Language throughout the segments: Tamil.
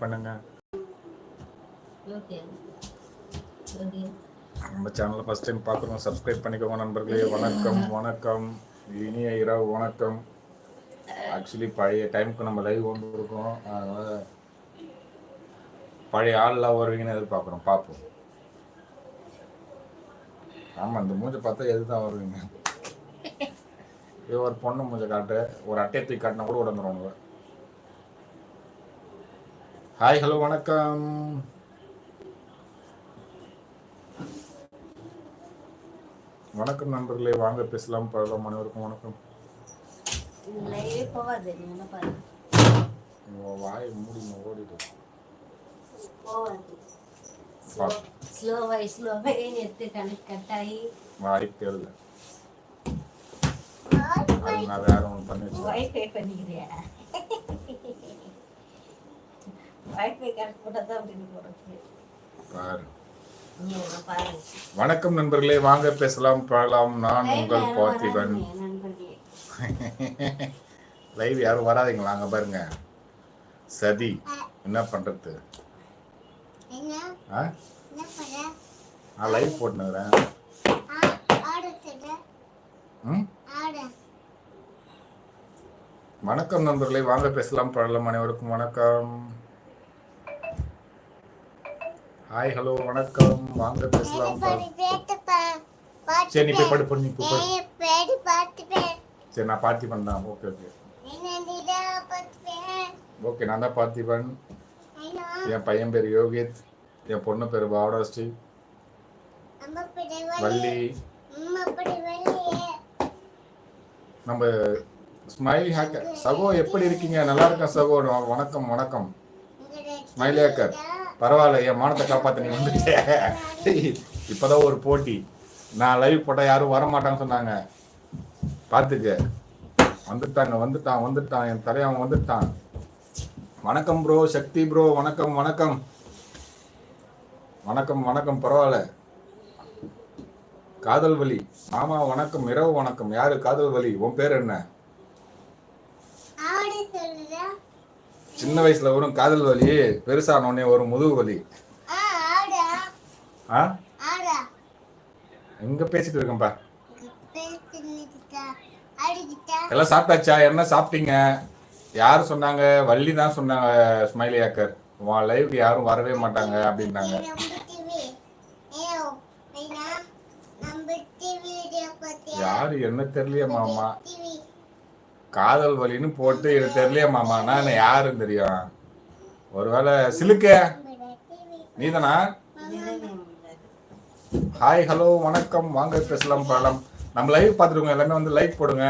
பண்ணுங்க. நம்ம சேனலை ஃபஸ்ட் டைம் பார்க்குறோம் சப்ஸ்கிரைப் பண்ணிக்கோங்க நண்பர்களே. வணக்கம் வணக்கம். இனிய இரவு வணக்கம். ஆக்சுவலி பழைய டைமுக்கு நம்ம லைவ் கொண்டு இருக்கோம் அதனால் பழைய ஆள்லாம் வருவீங்கன்னு எதிர்பார்க்குறோம். பார்ப்போம். ஆமாம் இந்த மூஞ்சை பார்த்தா எது தான் வருவீங்க ஒரு பொண்ணு மூஞ்சை காட்டு ஒரு அட்டையை தூக்கி காட்டினா கூட உடந்துருவாங்க ஹாய் ஹலோ வணக்கம். வணக்கம் நண்பர்களே வாங்க பேசலாம் பழலாம் அனைவருக்கும் வணக்கம். வாயை மூடி ஓடிடு. போகாது. வா. ஸ்லோவாகி ஸ்லோவாகி எடுத்து கனெக்ட் கட்டாயி. வாய்ப்பே இல்லை அது நான் வேற ஒன்று பண்ணி வச்சேன் வைஃபை பண்ணிக்கிறியா வைஃபை கனெக்ட் போட்டால் தான் அப்படின்னு போடுறது பாரு நீ என்ன பாரு வணக்கம் நண்பர்களே வாங்க பேசலாம் பழலாம் நான் உங்கள் பார்த்திபன் லைவ் யாரும் வராதீங்களா அங்க பாருங்க. சதி என்ன பண்றது? நான் லைவ் ஆடு வணக்கம் நண்பர்களே வாங்க பேசலாம் பழலாம் அனைவருக்கும் வணக்கம். ஹாய் ஹலோ வணக்கம். வாங்க பேசலாம். சரி நீ போய் படு பொண்ணு சரி நான் பார்த்திபன் தான். Okay okay. ஓகே நான் தான் பார்த்திபன். என் பையன் பேர் யோகித். என் பொண்ணு பேர் பாவடாஸ்ரீ வள்ளி. நம்ம ஸ்மைலி ஹேக்கர். சகோ எப்படி இருக்கீங்க? நல்லா இருக்கேன் சகோ. வணக்கம் வணக்கம். Smiley hacker. பரவாயில்ல என் மானத்தை காப்பாத்த நீ வந்துட்டே இப்போதான் ஒரு போட்டி. நான் லைவ் போட்டால் யாரும் வரமாட்டாங்கன்னு சொன்னாங்க. பார்த்துக்க. வந்துட்டாங்க வந்துட்டான் வந்துட்டான். என் தலையவன் வந்துட்டான். வணக்கம் ப்ரோ சக்தி ப்ரோ வணக்கம் வணக்கம். வணக்கம் வணக்கம் பரவாயில்ல. காதல் வலி. ஆமா வணக்கம் இரவு வணக்கம். யாரு? காதல் வலி. உன் பேர் என்ன? சின்ன வயசுல வரும் காதல் வலி பெருசான உடனே வரும் முதுகு வலி. ஆ எங்க பேசிட்டு இருக்கேன்பா? எல்லாம் சாப்பிட்டாச்சா? என்ன சாப்பிட்டீங்க? யார் சொன்னாங்க? வள்ளி தான் சொன்னாங்க ஸ்மைலி ஆக்கர் உன் லைவுக்கு யாரும் வரவே மாட்டாங்க அப்படின்னாங்க. யாரு? என்ன தெரியலையே மாமா. காதல் வலின்னு போட்டு இது தெரியலையே மாமா. நான் யாருன்னு தெரியும்? ஒருவேளை சிலுக்க. நீதானா? ஹாய் ஹலோ வணக்கம். வாங்க பேசலாம் பழம் நம்ம லைவ் பார்த்துருக்கோம். எல்லாமே வந்து லைக் போடுங்க.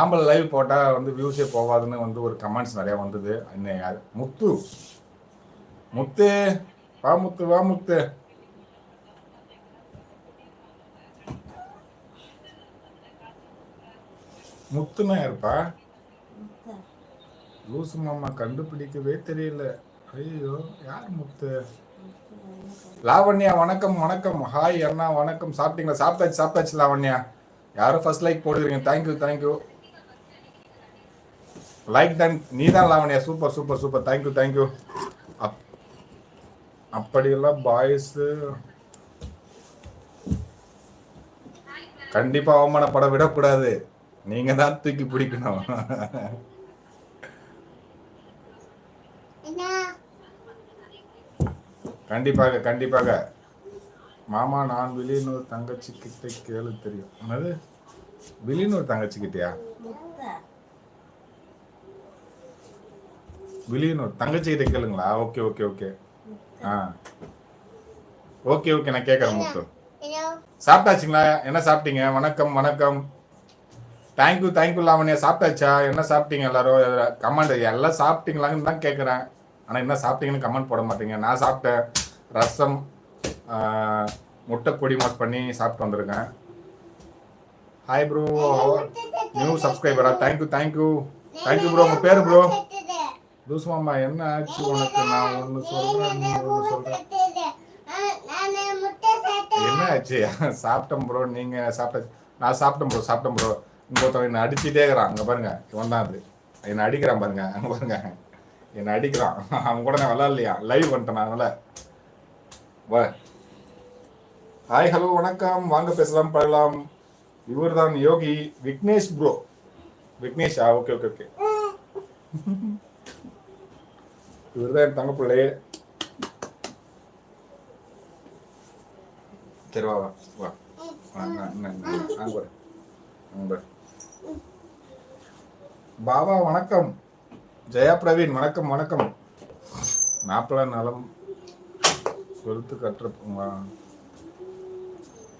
ஆம்பளை லைவ் போட்டால் வந்து வியூஸே போகாதுன்னு வந்து ஒரு கமெண்ட்ஸ் நிறையா வந்தது. இன்னும் முத்து. முத்து வா முத்து வா முத்து. முத்துனா யாருப்பா? லூசு மாமா கண்டுபிடிக்கவே தெரியல. ஐயோ யார் முத்து? லாவண்யா வணக்கம் வணக்கம். ஹாய் அண்ணா வணக்கம். சாப்பிட்டீங்களா? சாப்பிட்டாச்சு சாப்பிட்டாச்சு லாவண்யா. யாரும் ஃபர்ஸ்ட் லைக் போடுறீங்க thank you thank you like done நீ தான் Lavanya. Super super super thank you thank you அப் அப்படியெல்லாம் பாய்ஸு கண்டிப்பா அவமானப்பட விடக்கூடாது. நீங்க தான் தூக்கி பிடிக்கணும். கண்டிப்பாக கண்டிப்பாக. மாமா நான் வில்லியனூர் தங்கச்சி கிட்ட கேளு தெரியும். என்னது? வில்லியனூர் தங்கச்சி கிட்டயா வில்லியனூர் தங்கச்சி கிட்ட கேளுங்களா. Okay okay okay. ஆ. Okay okay. நான் கேட்குறேன் முத்து. சாப்பிட்டாச்சுங்களா? என்ன சாப்பிட்டீங்க? வணக்கம் வணக்கம். Thank you thank you Lavanya. சாப்பிட்டாச்சா? என்ன சாப்பிட்டீங்க எல்லாரும்? கமெண்ட் எல்லாம் சாப்பிட்டீங்களான்னு தான் கேட்குறேன் ஆனால் என்ன சாப்பிட்டீங்கன்னு கமெண்ட் போட மாட்டீங்க. நான் சாப்பிட்டேன் ரசம் முட்டை பொடி மாஸ் பண்ணி சாப்பிட்டு வந்திருக்கேன். Hi bro new சப்ஸ்கிரைபரா thank you thank you thank you bro உங்கள் பேர் ப்ரோ கட்டுது மாமா என்ன ஆச்சு உனக்கு? நான் ஒன்று சொல்கிறேன் நீ ஒன்று சொல்கிறேன் என்ன ஆச்சு? சாப்பிட்டேன் ப்ரோ நீங்கள் சாப்பிட்ட நான் சாப்பிட்டேன் ப்ரோ சாப்பிட்டேன் ப்ரோ இன்னொருத்தவன் என்னை அடிச்சுட்டே இருக்கிறான். அங்க பாருங்க இவன் தான் அது. என்னை அடிக்கிறான் பாருங்க அங்க பாருங்க. என்னை அடிக்கிறான். அவன் கூட நான் விளாட்லையா லைவ் பண்ணிட்டேன் அதனால. வா. ஹாய் ஹலோ வணக்கம். வாங்க பேசலாம் பழகலாம் இவர் தான் யோகி விக்னேஷ் ப்ரோ விக்னேஷ் ஆ ஓகே ஓகே ஓகே இவர் தான் என் தங்க பிள்ளை சரி வா வா வா வா, நான், நான், நான், அங்க பாரு. அங்க பாரு. பாபா வணக்கம். ஜெயா பிரவீன் வணக்கம் வணக்கம். மாப்பிள்ளை நலம் வெளுத்து கட்டுற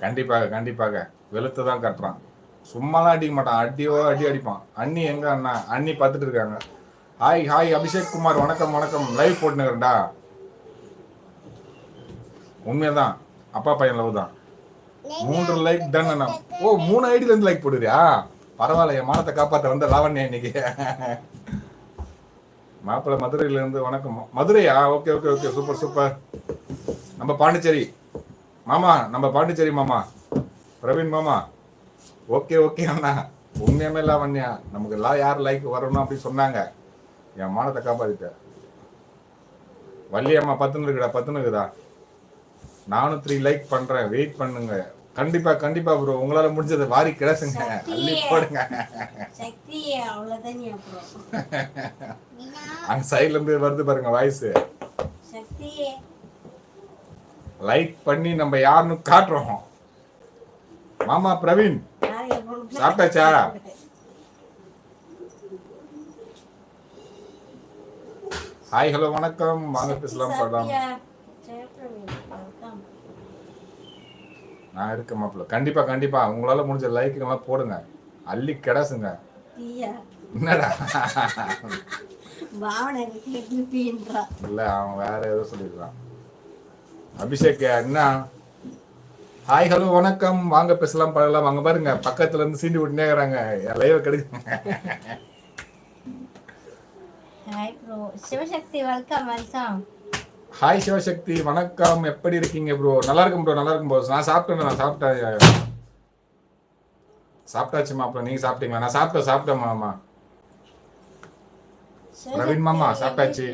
கண்டிப்பாக கண்டிப்பாக. வெளுத்து தான் கட்டுறான். சும்மாலாம் அடிக்க மாட்டான். அடியோ அடி அடிப்பான். அண்ணி எங்க அண்ணா? அண்ணி பார்த்துட்டு இருக்காங்க. ஹாய் ஹாய் அபிஷேக் குமார் வணக்கம் வணக்கம். லைவ் போட்டுனுக்கிறேன்டா உண்மையதான். அப்பா பையன் லவ் தான். மூன்று லைக் டன் அண்ணா. ஓ மூணு ஐடில இருந்து லைக் போடுறியா? பரவாயில்ல என் மானத்தை காப்பாற்ற வந்த லாவண்யா இன்னைக்கு. மாப்பிள்ளை மதுரையில இருந்து வணக்கம். மதுரையா? Okay okay okay super super நம்ம பாண்டிச்சேரி. மாமா நம்ம பாண்டிச்சேரி மாமா. பிரவீன் மாமா. ஓகே ஓகே அண்ணா. உண்மையுமே லாவண்யா நமக்கு எல்லாம் யார் லைக் வரணும் அப்படின்னு சொன்னாங்க. என் மானத்தை காப்பாத்திட்டேன் வள்ளியம்மா பத்துன்னு இருக்குடா பத்துன்னு இருக்குதா? நானும் த்ரீ லைக் பண்றேன். வெயிட் பண்ணுங்க. கண்டிப்பா கண்டிப்பா ப்ரோ உங்களால முடிஞ்சதை வாரி கிடசுங்க. அள்ளி போடுங்க. அங்க சைடுல இருந்து வருது பாருங்க வாய்ஸ் லைக் பண்ணி நம்ம யாருன்னு காட்டுறோம். மாமா பிரவீன் சாப்பிட்டாச்சா? ஹாய் ஹலோ வணக்கம். வாங்க பேசலாம் welcome. நான் இருக்கேன் மாப்பிள்ள. கண்டிப்பா கண்டிப்பா. உங்களால முடிஞ்ச லைக் எல்லாம் போடுங்க. அள்ளி கிடசுங்க. என்னடா? இல்ல அவன் வேற ஏதோ சொல்லிருக்கான் அபிஷேக் என்ன? ஹாய் ஹலோ வணக்கம். வாங்க பேசலாம் பழகலாம். வாங்க பாருங்க பக்கத்துல இருந்து சீண்டி விட்டுனே இருக்கிறாங்க. Live bro Sivasakthi welcome welcome hi Sivasakthi வணக்கம் எப்படி இருக்கீங்க ப்ரோ நல்லா இருக்கும் ப்ரோ நல்லா இருக்கும் ப்ரோ நான் சாப்பிட்டேன் நான் சாப்பிட்டேன் சாப்பிட்டாச்சு மாப்பிள்ள நீங்க சாப்பிட்டீங்களா நான் சாப்பிட்டேன் சாப்பிட்டேன் மாமா பிரவீன் மாமா, சாப்பிட்டாச்சு.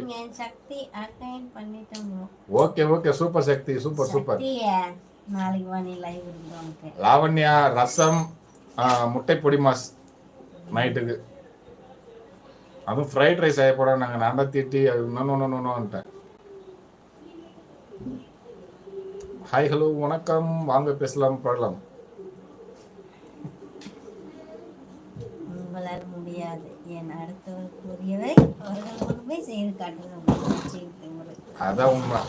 Okay okay super Sakthi super super Lavanya rasam முட்டை பொடி மாஸ் நைட்டுக்கு அதுவும் ஃப்ரைட் ரைஸ் ஆகி போட நாங்கள் நான் தான் திட்டி அது இன்னொன்னுட்டேன் ஹாய் ஹலோ வணக்கம். வாங்க பேசலாம் பழலாம் உங்களால் முடியாது. என் அடுத்தவருக்குரியவை அவர்கள் முன்பே செய்து காட்டுங்க அதான் உண்மை.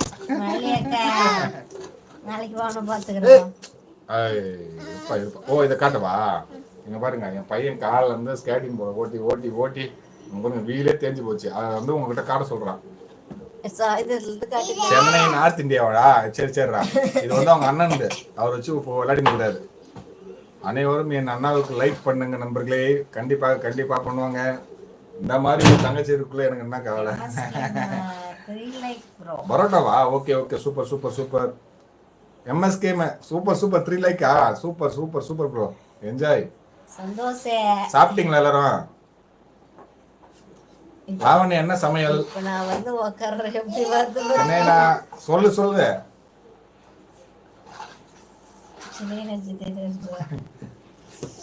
நாளைக்கு வாங்க பார்த்துக்கிறோம். ஓ இதை காட்டவா? இங்க பாருங்க என் பையன் காலில் இருந்து ஸ்கேட்டிங் போட ஓட்டி ஓட்டி ஓட்டி உங்க பாருங்க வீலே தேஞ்சு போச்சு. அதை வந்து உங்ககிட்ட காட்ட காட்டுங்க சென்னை நார்த் இந்தியாவாடா சரி சரிடா. இது வந்து அவங்க அண்ணன் அவர் வச்சு இப்போ விளையாடி நிற்கிறாரு அனைவரும் என் அண்ணாவுக்கு லைக் பண்ணுங்க நண்பர்களே. கண்டிப்பாக கண்டிப்பாக பண்ணுவாங்க. இந்த மாதிரி தங்கச்சி இருக்குள்ள எனக்கு என்ன கவலை? Three like bro பரோட்டாவா? Okay okay super super super MSK super super three Lyca super super super bro enjoy Santhosh. சாப்பிட்டீங்களா எல்லாரும்? லாவண்யா என்ன சமையல்? இப்ப நான் வந்து உக்காடுறேன் எப்படி வருது என்னடா சொல்லு சொல்லு.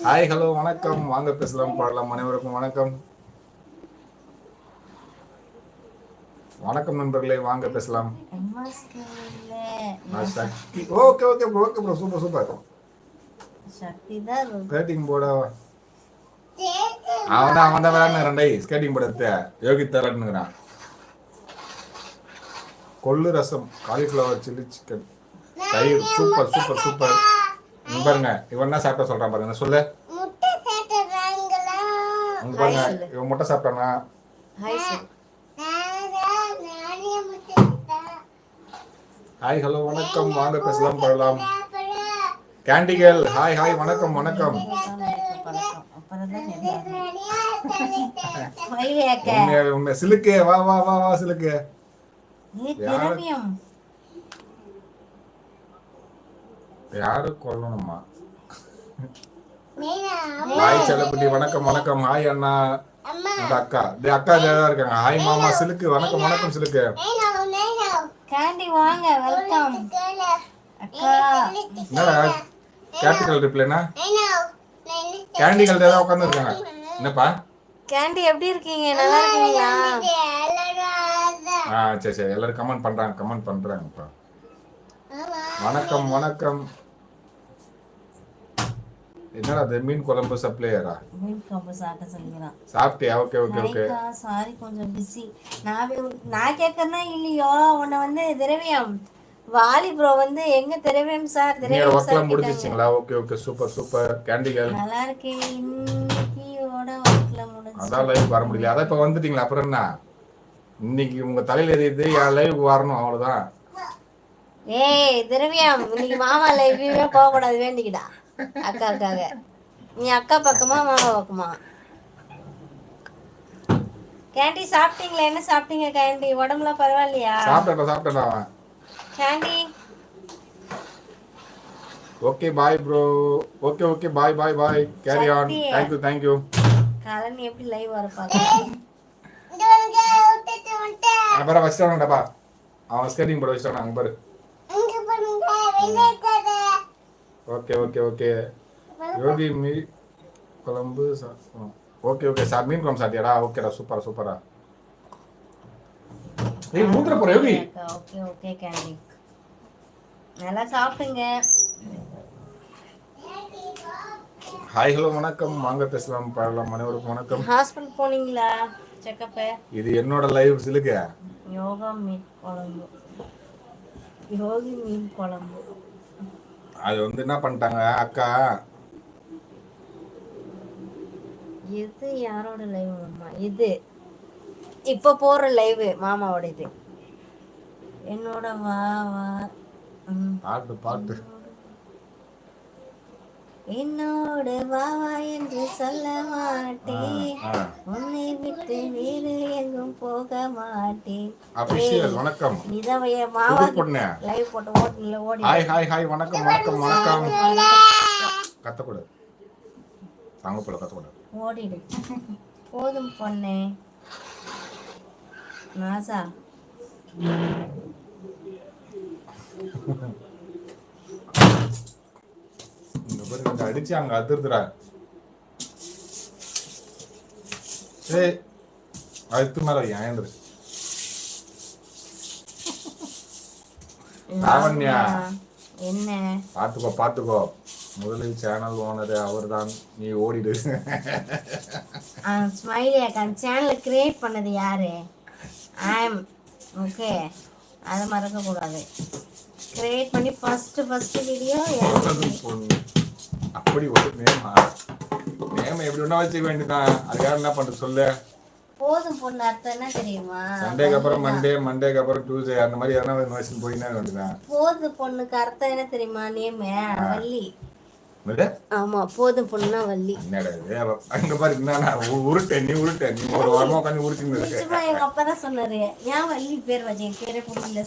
ஹாய் ஹலோ வணக்கம். வாங்க பேசலாம் பாடலாம். அனைவருக்கும் வணக்கம். வணக்கம் நண்பர்களே வாங்க பேசலாம். Okay okay okay bro super super Sakthi தான் போர்டா அவன் தான் அவன் தான் விளையாடுன ரெண்டை ஸ்கேட்டிங் போர்டு எடுத்து. யோகித் விளையாடுனுங்கிறான் கொள்ளு ரசம் காலிஃப்ளவர் சில்லி சிக்கன் தயிர் சூப்பர் சூப்பர் சூப்பர் இங்க பாருங்க இவன் என்ன சாப்பிட்ட சொல்றான் பாருங்க சொல்லு. பாருங்க இவன் முட்டை சாப்பிட்டானா? ஹாய் ஹலோ வணக்கம். வாங்க பேசலாம் அப்புறம் கேண்டிகேல் ஹாய் ஹாய் வணக்கம் வணக்கம். அப்புறம் தான் உண்மை. சிலுக்கு வா வா வா வா சிலுக்கு. யாரு? கொல்லணுமா? ஹாய் செல்லப்பட்டி வணக்கம் வணக்கம். ஹாய் அண்ணா. அந்த அக்கா. டே அக்கா இதா இருக்காங்க. ஹாய் மாமா. சிலுக்கு வணக்கம் வணக்கம் சிலுக்கு. நேனோ நேனோ கேண்டி வாங்க வெல்கம். அக்கா. என்னடா? கேபிட்டல் ரிப்ளைனா நேனோ கேண்டிகள் ஏதாவது உட்காந்து இருக்காங்க என்னப்பா? கேண்டி எப்படி இருக்கீங்க? நல்லா இருக்கீங்களா? ஆ சரி சரி. எல்லாரும் கமெண்ட் பண்றாங்க கமெண்ட் பண்றாங்கப்பா. வணக்கம் வணக்கம். என்னடா அது மீன் குழம்பு சப்ளையரா? மீன் கம்பு சாப்பிட்ட சொல்லிக்கிறான் சாப்பிட்டியா? Okay okay okay. சாரி கொஞ்சம் பிஸி நான் நான் கேட்கறேன்னா இல்லையோ? உன்னை வந்து திரவியம். வாலி ப்ரோ வந்து எங்க திரவியம் சார் திரவியம் ஒர்க்லாம் சார். முடிஞ்சிச்சிங்களா? ஓகே ஓகே சூப்பர் சூப்பர் கேண்டிகள் நல்லா இருக்கேன். இன்னைக்கியோட ஒர்க்ல முடிஞ்சு அதான் லைவ் வர முடியல. அதான் இப்ப வந்துட்டீங்களா? அப்புறம் என்ன? இன்னைக்கு உங்க தலையில எரியுது என் லைவ் வரணும் அவ்வளவுதான். ஏய் திரவியம் இன்னைக்கு மாமா லைவ்லயே போக கூடாது வேண்டிக்கிடா. அக்காக்காக நீ அக்கா பக்கமா மாமா பக்கமா? கேண்டி சாப்பிட்டீங்களா? என்ன சாப்பிட்டீங்க கேண்டி உடம்புலாம் பரவாயில்லையா? சாப்பிட்டா சாப்பிட்டா candy okay bye bro okay okay bye bye bye carry on Sakthi. Thank you thank you Karan எப்படி லைவ் வர பாக்க அப்புறம் வச்சிட்டாங்கடப்பா அவன் ஸ்கேட்டிங் போட வச்சிட்டான் அங்க பாரு. இங்க பண்ணுங்க வெளியே இருக்காத ஓகே ஓகே ஓகே யோகி மீ குழம்பு ஓகே ஓகே சார் மீன் குழம்பு சாப்பிட்டியாடா? ஓகேடா சூப்பரா சூப்பரா. ஏய் மூத்திர போற யோகி. Okay okay candy. நல்லா சாப்பிடுங்க. ஹாய் ஹலோ வணக்கம். வாங்க பேசலாம் பாடலாம். அனைவருக்கும் வணக்கம். ஹாஸ்பிட்டல் போனீங்களா? செக்கப்பு? இது என்னோட லைவ் சிலுக்க. யோகா மீன் குழம்பு. யோகி மீன் குழம்பு. அது வந்து என்ன பண்ணிட்டாங்க? அக்கா. இது யாரோட லைவ் மாமா இது. இப்போ போடுற லைவ் மாமாவோட இது என்னோட வா வா. பாட்டு பாட்டு. என்னோட வா வா என்று சொல்ல மாட்டேன். உன்னை விட்டு வேறு எங்கும் போக மாட்டேன். அபிஷியல் வணக்கம். இதைய புது மாவா பொண்ணு. லைவ் போட்டு ஓட்டுல ஓடி. ஹாய் ஹாய் ஹாய் வணக்கம் வணக்கம் வணக்கம். கத்தக்கூடாது தாங்க போல கத்தக்கூடாது ஓடிடு. போதும் பொண்ணே. நாசா இந்த அடிச்சு அங்க அதிர்துடா ஏய் அதுக்கு மேல ஏந்திரு லாவண்யா. என்ன பாத்துக்கோ பாத்துக்கோ முதலில் சேனல் ஓனர் அவர்தான் நீ ஓடிடு ஸ்மைலி அக்கா சேனலை கிரியேட் பண்ணது யாரு? ஐம் ஓகே அதை மறக்க கூடாது கிரியேட் பண்ணி ஃபர்ஸ்ட் ஃபர்ஸ்ட் வீடியோ. அப்படி ஒரு நேமா நேம எப்படி வேணா வச்சுக்க வேண்டியதான் அதுக்காக என்ன பண்றது? சொல்லு. போதும் பொண்ணு. அர்த்தம் என்ன தெரியுமா? சண்டேக்கு அப்புறம் மண்டே மண்டேக்கு அப்புறம் டியூஸ்டே அந்த மாதிரி எதனா இன்வெஸ்ட் போயினா வேண்டியதான் போதும் பொண்ணுக்கு. அர்த்தம் என்ன தெரியுமா? நேமு வள்ளி? ஆமா போதும் பொண்ணுனா வள்ளி. என்னடா இது? அங்க பாரு என்ன உருட்ட நீ உருட்ட நீ ஒரு வாரமா உட்காந்து உருட்டின்னு இருக்க. நிஜமா எங்க அப்பா தான் சொன்னாரு. ஏன் வள்ளி பேர் என்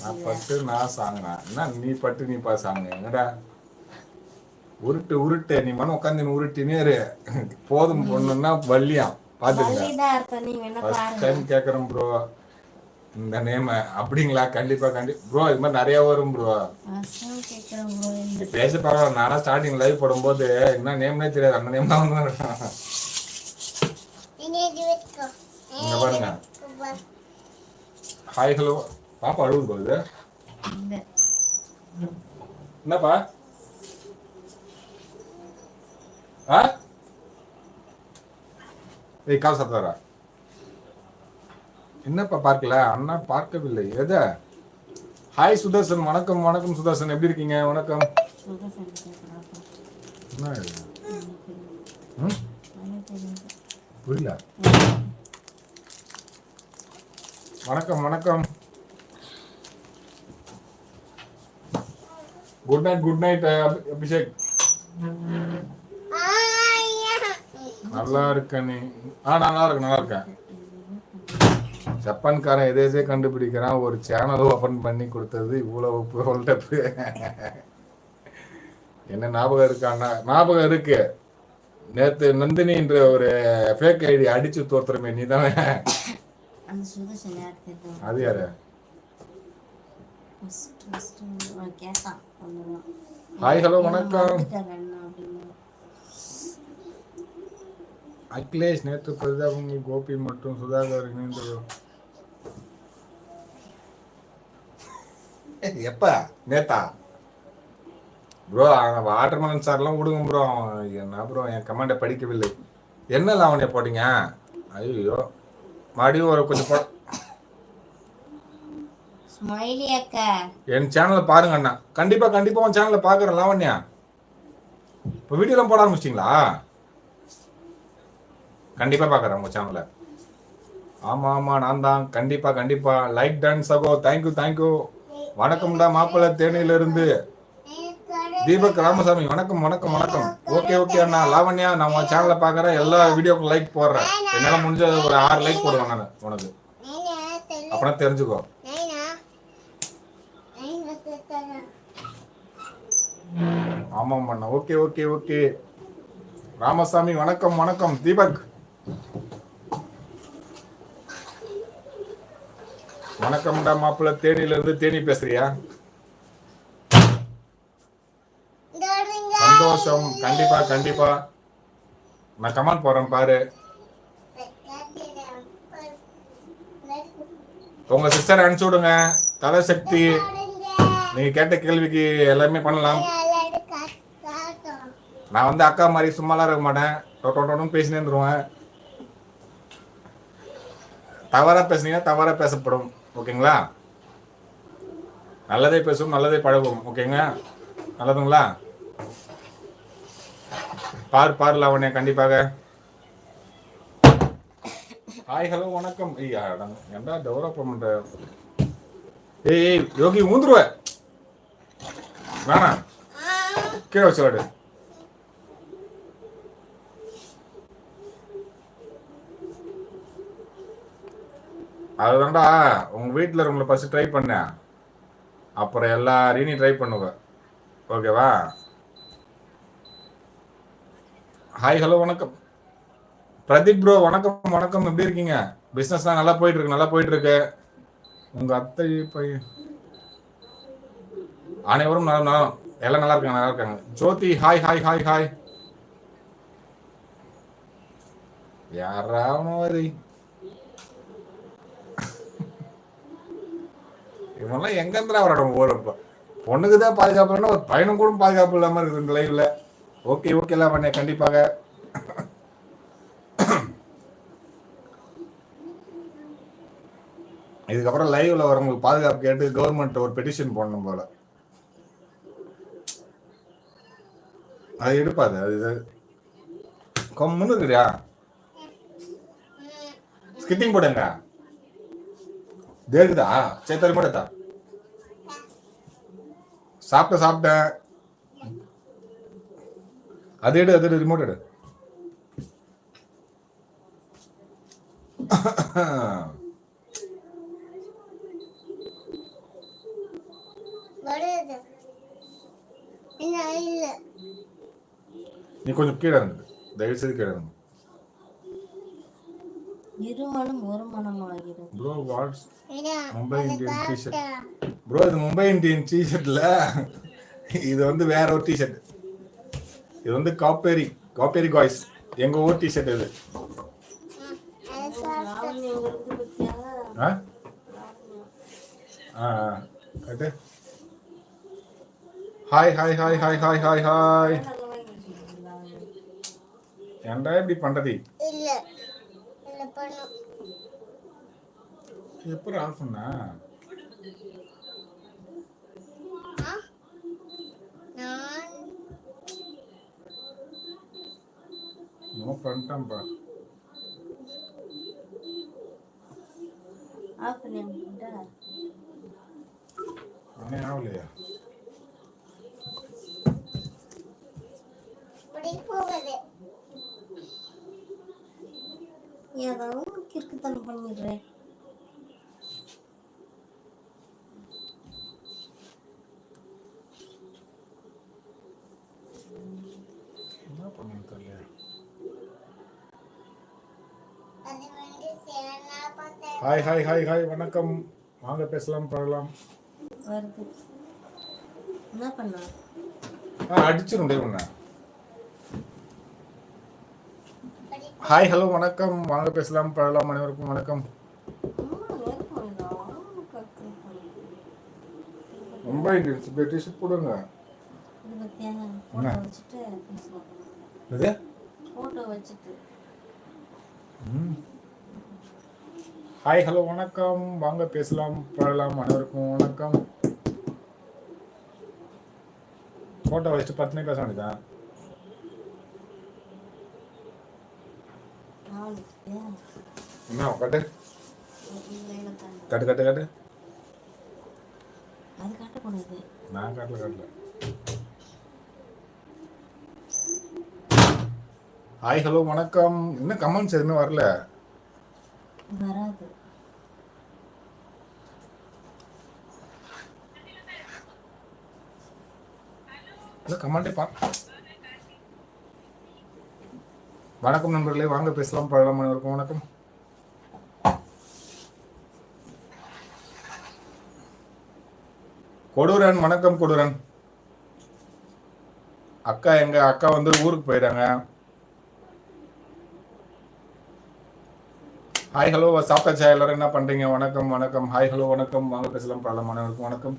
நான் பட்டு நான் சாங்கினா. என்ன நீ பட்டு நீ பா சாங்க என்னடா? உருட்டு உருட்டு. நீ மன உட்காந்து உருட்டினே இரு. போதும் பொண்ணுன்னா வள்ளியாம். பாருங்க. டைம் கேக்குறேன் ப்ரோ இந்த நேம அப்படிங்களா? கண்டிப்பா கண்டி ப்ரோ இது மாதிரி நிறைய வரும் ப்ரோ பேச பரவாயில்ல. நானா ஸ்டார்டிங் லைவ் போடும்போது என்ன நேம்னே தெரியாது. அந்த நேம் தான் இங்க பாருங்க. ஹாய் ஹலோ பாப்பா அழுகுது போகுது என்னப்பா? ஆ? ஏய் கால் சத்தாரா என்னப்பா பார்க்கல? அண்ணா பார்க்கவில்லை. எத? ஹாய் சுதர்சன். வணக்கம் வணக்கம் சுதர்சன். எப்படி இருக்கீங்க? வணக்கம். புரியல. வணக்கம் வணக்கம். Good night good night Abhishek. நல்லா இருக்க நீ ஆ நல்லா இருக்கேன் நல்லா இருக்கேன். ஜப்பான்காரன் எதை எதே கண்டுபிடிக்கிறான் ஒரு சேனல் ஓபன் பண்ணி கொடுத்தது இவ்வளவு புகழ்டப்பு என்ன ஞாபகம் இருக்காண்ணா ஞாபகம் இருக்கு. நேத்து நந்தினி என்ற ஒரு ஃபேக் ஐடி அடிச்சு தோத்துறமே நீ தானே அது யாரு? ஹாய் ஹலோ வணக்கம். அகிலேஷ் நேற்று பிரதாபம் கோபி மற்றும் சுதாகர் இணைந்து எப்ப? நேத்தா? ப்ரோ வாட்டர்மலன் சார்லாம் விடுங்க ப்ரோ என்ன ப்ரோ என் கமெண்டை படிக்கவில்லை. என்ன லாவணியா போட்டீங்க? ஐயோ மறுபடியும் ஒரு கொஞ்சம் போ என் சேனலை பாருங்க அண்ணா. கண்டிப்பா கண்டிப்பா உன் சேனலை பாக்குறேன் லாவண்யா. இப்போ வீடியோலாம் போட ஆரம்பிச்சிட்டிங்களா? கண்டிப்பா பாக்குறேன் உங்க சேனலை ஆமா ஆமா நான் தான் கண்டிப்பா கண்டிப்பா. லைக் டன் சகோ. தேங்க்யூ தேங்க்யூ வணக்கம்டா மாப்பிள்ளை தேனியில இருந்து தீபக் ராமசாமி வணக்கம் வணக்கம் வணக்கம். ஓகே ஓகே அண்ணா. லாவண்யா நான் உன் சேனலை பாக்குறேன். எல்லா வீடியோக்கும் லைக் போடுறேன். என்னால முடிஞ்ச ஒரு ஆறு லைக் போடுவேன் நான் உனக்கு. நைனா தெரிஞ்சுக்கோ. ஆமாம் அண்ணா. Okay okay okay. ராமசாமி வணக்கம் வணக்கம். தீபக். வணக்கம்டா மாப்பிள்ளை தேனியில இருந்து தேனி பேசுறியா? சந்தோஷம் கண்டிப்பா கண்டிப்பா. நான் கமெண்ட் போடுறேன் பாரு. உங்க சிஸ்டர் அனுப்பிச்சு விடுங்க. கலை சக்தி. நீங்க கேட்ட கேள்விக்கு எல்லாமே பண்ணலாம். நான் வந்து அக்கா மாதிரி சும்மாலாம் இருக்க மாட்டேன். டொ டொன்னு பேசினே இருந்துருவேன். தவறா பேசுனீங்கன்னா தவறா பேசப்படும். ஓகேங்களா? நல்லதே பேசும் நல்லதே பழகும் ஓகேங்க? நல்லதுங்களா? பார் பார் லாவண்யா கண்டிப்பாக. ஹாய் ஹலோ வணக்கம். ஐயா ஏன்டா டெவலப் பண்ற? ஏய் ஏய், யோகி ஊந்துருவ. வேணாம். கீழே வச்சு அதுதான்டா உங்க வீட்டில் இருக்கவங்கள ஃபர்ஸ்ட் ட்ரை பண்ண. அப்புறம் எல்லாரையும் நீ ட்ரை பண்ணுவ. ஓகேவா ஹாய் ஹலோ வணக்கம். பிரதீப் ப்ரோ வணக்கம் வணக்கம். எப்படி இருக்கீங்க? பிஸ்னஸ்லாம் நல்லா போயிட்டு இருக்கு நல்லா போயிட்டு இருக்கு உங்க அத்தை பையன். அனைவரும் நல்லா எல்லாம் நல்லா இருக்காங்க நல்லா இருக்காங்க. Jothi hi hi hi hi யாராவது இவன்லாம் எங்கேருந்துடா இருந்தா போகிறப்ப பொண்ணுக்கு தான் பாதுகாப்பு இல்லைன்னா ஒரு பையனும் கூட பாதுகாப்பு இல்லாம இருக்குது இந்த லைவ்ல ஓகே ஓகே எல்லாம் பண்ணேன் கண்டிப்பாக. இதுக்கப்புறம் லைவ்ல வரவங்களுக்கு பாதுகாப்பு கேட்டு கவர்மெண்ட் ஒரு பெட்டிஷன் போடணும் போல. அது எடுப்பாது அது இது கம்முன்னு இருக்குறியா ஸ்கிட்டிங் போடுங்க. தேக்குதா சரி தரி போட்டா சாப்பிட்ட சாப்பிட்டேன் அது எடு அது ரிமோட் எடு. நீ கொஞ்சம் கீழே இருந்து தயவு செய்து கீழே இருந்து இருமணம் ஒரு மனம் ஆகிறது bro what's Mumbai Indian t-shirt bro இது மும்பை இந்தியன் டிஷர்ட்ல இது வந்து வேற ஒரு டிஷர்ட் இது வந்து காப்பேரி காப்பேரி காய்ஸ் எங்க ஊர் டிஷர்ட் இது. Hi hi hi hi hi hi hi ஏன்டா இப்படி பண்றது இல்ல இல்ல பண்ணும் எப்படி ஆஃப் பண்ணா? நோ பண்ணிட்டேன்ப்பா ஆஃப் பண்ணி அனுப்பிட்டா? அவனே ஆகலையா? போகுது. ஏதாவது கிறுக்குத்தனம் பண்ணிடுறேன் என்ன பண்ணு தெரியல தேனா பார்த்தேன் ஹாய் ஹாய் ஹாய் ஹாய் வணக்கம். வாங்க பேசலாம் பண்ண? ஆ அடிச்சிடும் டே ஹாய் ஹலோ வணக்கம். வாங்க பேசலாம் பழகலாம் அனைவருக்கும் வணக்கம். ரொம்ப இன்டென்ஸ் டிஷர்ட் போடுங்க. பத்தியா ஃபோட்டோ வச்சுட்டு வச்சுட்டு. ஹாய் ஹலோ வணக்கம். வாங்க பேசலாம் பாடலாம். அனைவருக்கும் வணக்கம். ஃபோட்டோ வச்சுட்டு பத்து பேச வேண்டியதா என்ன கட்டு கட்டு கட்டு கட்டு. நான் காட்டல காட்டல. ஹாய் ஹலோ வணக்கம். இன்னும் கமெண்ட்ஸ் எதுவுமே வரல. வராது. கமெண்டே பா. வணக்கம் நண்பர்களே வாங்க பேசலாம் பழம் இருக்கும் வணக்கம். கொடூரன் வணக்கம் கொடூரன். அக்கா எங்க? அக்கா வந்து ஊருக்கு போயிட்டாங்க. ஹாய் ஹலோ சாப்பிட்டாச்சா எல்லாரும்? என்ன பண்றீங்க? வணக்கம் வணக்கம். ஹாய் ஹலோ வணக்கம். வாங்க பேசலாம். பழலாம் அனைவருக்கும் வணக்கம்.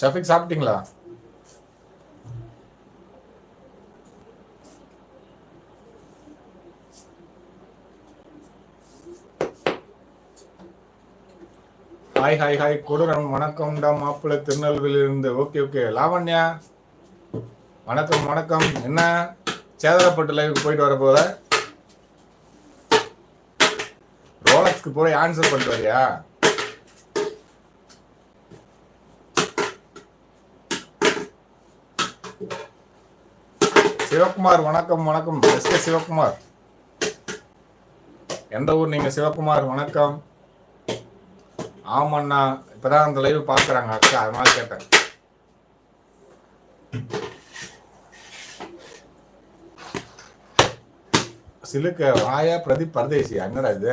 ஷஃபிக் சாப்பிட்டீங்களா? ஹாய் ஹாய் ஹாய் கொடூரம் வணக்கம்டா மாப்பிள்ளை திருநெல்வேலியிலிருந்து. Okay okay Lavanya? வணக்கம் வணக்கம். என்ன? சேதரப்பட்டு லைவுக்கு போயிட்டு வர ரோலக்ஸ்க்கு போய் ஆன்சர் பண்ணிட்டு வரியா? சிவகுமார் வணக்கம் வணக்கம். எஸ் கே சிவகுமார் எந்த ஊர் நீங்க? சிவகுமார் வணக்கம். ஆமாண்ணா. இப்பதான் அந்த லைவ் பாக்குறாங்க அக்கா. அதனால கேட்டேன். சிலுக்க வாயா பிரதீப் பரதேசி. என்னடா இது?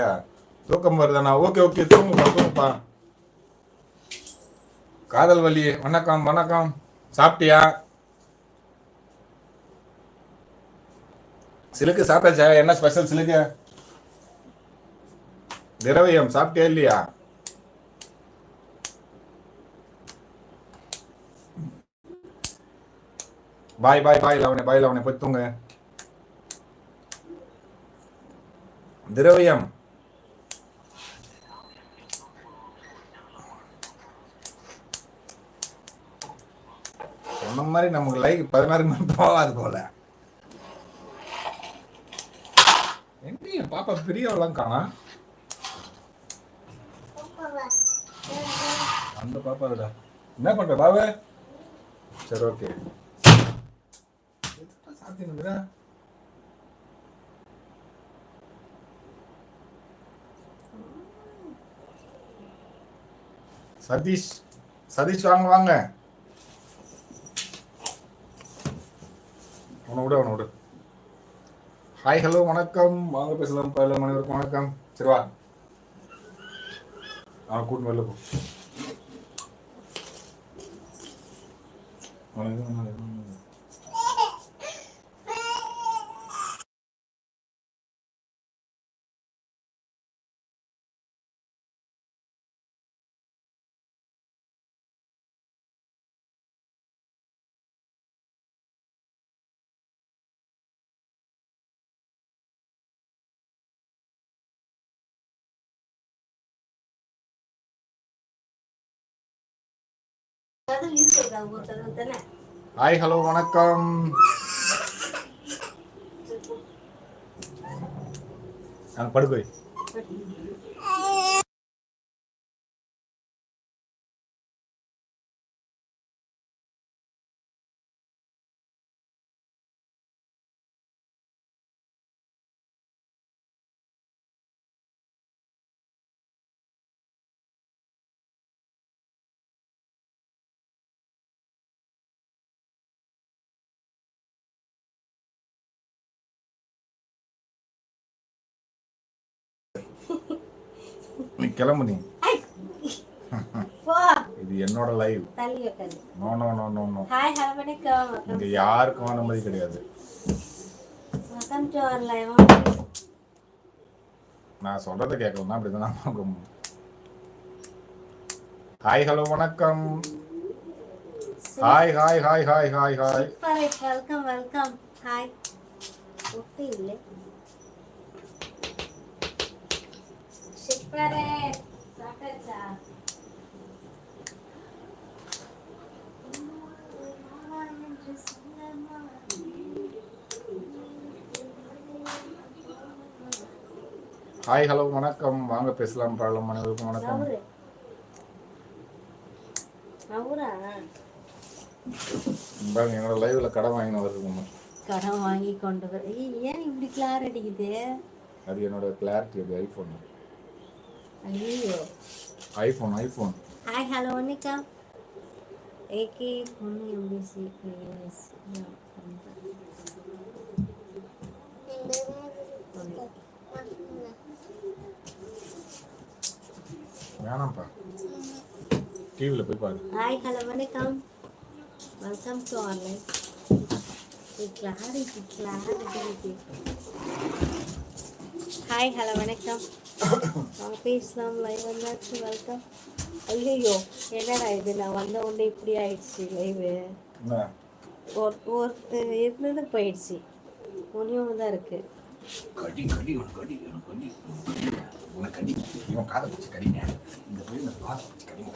தூக்கம் வருதாண்ணா ஓகே ஓகே தூங்குப்பா தூங்குப்பா காதல் வலி. வணக்கம் வணக்கம். சாப்பிட்டியா? சிலுக்கு சாப்பிட்டாச்சா? என்ன ஸ்பெஷல் சிலுக்கு? திரவியம். சாப்பிட்டியா இல்லையா? பாய் பாய் பாய் லவனே பாய் லவனே போய் தூங்க. திரவியம். சொன்ன மாதிரி நமக்கு லைக் பதினாறு மணி போகாது போல. என்ன பாப்பா பெரியவெல்லாம் காணா? அந்த பாப்பா என்ன பண்ற பாபு? சரி ஓகே சாத்தியம் சதீஷ் சதீஷ் வாங்க வாங்க. அவனை விடு அவனை விடு. ஹாய் ஹலோ வணக்கம். வாங்க பேசலாம். பல மணிவருக்கும் வணக்கம். சரி வா. அவன் கூட்டு வெளில போ. ஹாய் ஹலோ வணக்கம். அங்கே நீ கிளம்பு நீ. இது என்னோட live no no no no no hi hello வணக்கம் இங்க யாருக்கும் அனுமதி கிடையாது. நான் சொல்றதை கேட்கலாம் அப்படிதான் பார்க்கும் ஹாய் ஹலோ வணக்கம். Hi hi hi hi hi hi welcome welcome hi ஒட்டு இல்லை சூப்பரே சாப்பிட்டாச்சா ஹாய் ஹலோ வணக்கம். வாங்க பேசலாம் பழம் அனைவருக்கும் வணக்கம். பாருங்க என்னோட லைவ்ல கடை வாங்கின வருது கடன் வாங்கி கொண்டு வர ஏய், ஏன் இப்படி கிளார் அடிக்குது அது என்னோட கிளாரிட்டி அது ஐஃபோன் ஐயோ ஐஃபோன் ஐஃபோன் ஹாய் ஹலோ வணக்கம் ஏகே பொண்ணு எம்பிசி கேஎஸ் வேணாம்ப்பா. டிவியில் போய் பாரு. ஹாய் ஹலோ வணக்கம் welcome to online clarity clarity hi hello வணக்கம் வாங்க பேசலாம் லைவ் வந்தாச்சு வெல்கம் ஐயோ என்னடா இது? நான் வந்த உடனே இப்படி ஆயிடுச்சு லைவு ஒரு ஒரு இருந்தது போயிடுச்சு. ஒன்றே ஒன்று தான் இருக்குது கடி கடி உனக்கு கடி உனக்கு கடி. உனக்கு கடி. இவன் காதை வச்சு கடிங்க. இந்த போய் இந்த காதை வச்சு கடிங்க.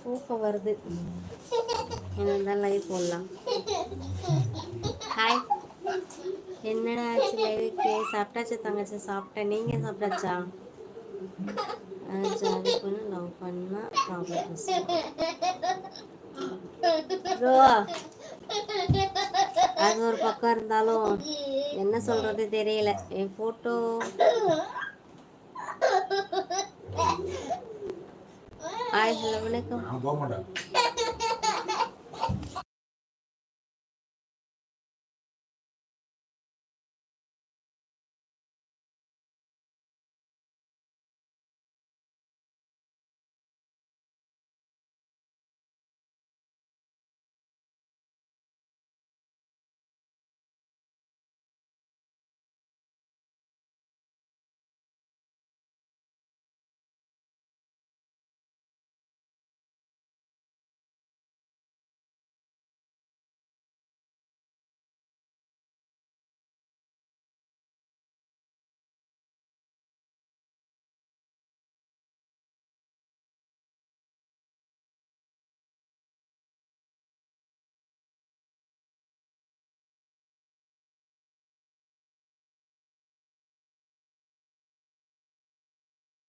தூக்கம் வருது. என்ன லைவ் போடலாம். ஹாய் என்னடா ஆச்சு லைவுக்கு சாப்பிட்டாச்சு தங்கச்சி? சாப்பிட்டேன் நீங்கள் சாப்பிட்டாச்சா? ஜாலி பண்ண லவ் பண்ணால் ப்ராப்ளம் ப்ரோ அது ஒரு பக்கம் இருந்தாலும் என்ன சொல்றது தெரியல. என் ஃபோட்டோ ஆய் ஹலோ வணக்கம்.